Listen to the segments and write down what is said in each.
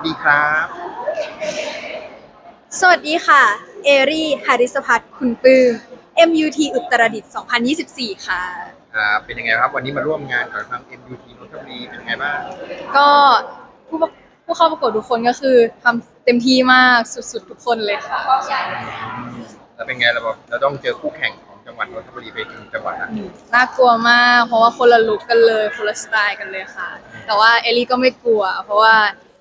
สดีครับ สวัสดีค่ะ เอรี่หาริสพัฒน์คุณปื้ม MUT อุตรดิตถ์2024 ค่ะ อ่าเป็นยังไงครับ วันนี้มาร่วมงานกับทาง MUT นนทบุรีเป็นยังไงบ้างก็ผู้ประผู้เข้าประกวดทุกคนก็คือทำเต็มที่มากสุดๆ ทุกคนเลยค่ะ แล้วเป็นไงเราบอกเราต้องเจอคู่แข่งของจังหวัดนนทบุรีไปถึงจังหวัดนะน่ากลัวมาก เพราะว่าคนละลุกกันเลยคนละสไตล์กันเลยค่ะ แต่ว่าเอลี่ก็ไม่กลัว เพราะว่า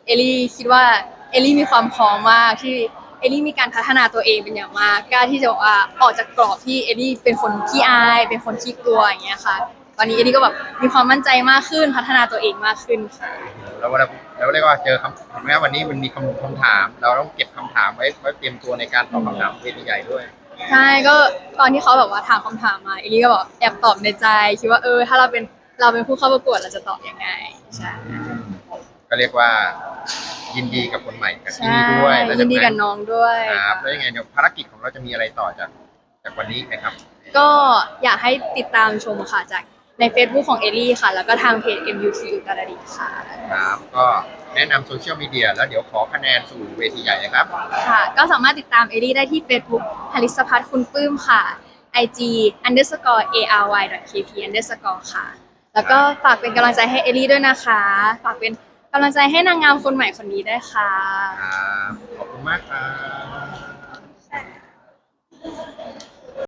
เอลี่คิดว่าเอลี่มีความพร้อมมากที่เอลี่มีการพัฒนาตัวเองเป็นอย่างมากกล้าที่จะบอกว่าออกจากกรอบที่เอลี่เป็นคนขี้อาย เป็นคนขี้กลัวอย่างเงี้ยค่ะ ตอนนี้เอลี่ก็แบบมีความมั่นใจมากขึ้นพัฒนาตัวเองมากขึ้นค่ะแล้ววันแล้วเรียกว่าเจอคำถามแม้วันนี้มันมีคำคำถาม เราต้องเก็บคำถามไว้ไว้เตรียมตัวในการตอบคำถามเวทีใหญ่ด้วยใช่ก็ตอนที่เขาแบบว่าถามคำถามมาเอลี่ก็บอกแอบตอบในใจคิดว่าเออถ้าเราเป็นเราเป็นผู้เข้าประกวดเราจะตอบยังไงใช่ ก็เรียกว่า ยินดีกับคนใหม่กับที่ใช่นี่ด้วยแล้วยินดีกับน้องด้วยครับแล้วยังไงเดี๋ยวภารกิจของเราจะมีอะไรต่อจากจากวันนี้ไหมครับ ก็อยากให้ติดตามชมค่ะจากใน Facebook ของเอลี่ค่ะ แล้วก็ทางเพจ MUT อุตรดิตถ์ค่ะ ครับ ก็แนะนำโซเชียลมีเดียแล้วเดี๋ยวขอคะแนนสู่เวทีใหญ่นะครับ ค่ะ ก็สามารถติดตามเอลี่ได้ที่ Facebook ฮาริสพัฒน์คุณปื้มค่ะ IG underscore ary kp underscore ค่ะ แล้วก็ฝากเป็นกำลังใจให้เอลี่ด้วยนะคะ ฝากเป็น กำลังใจให้นางงามคนใหม่คนนี้ด้วยค่ะขอบคุณมากครับ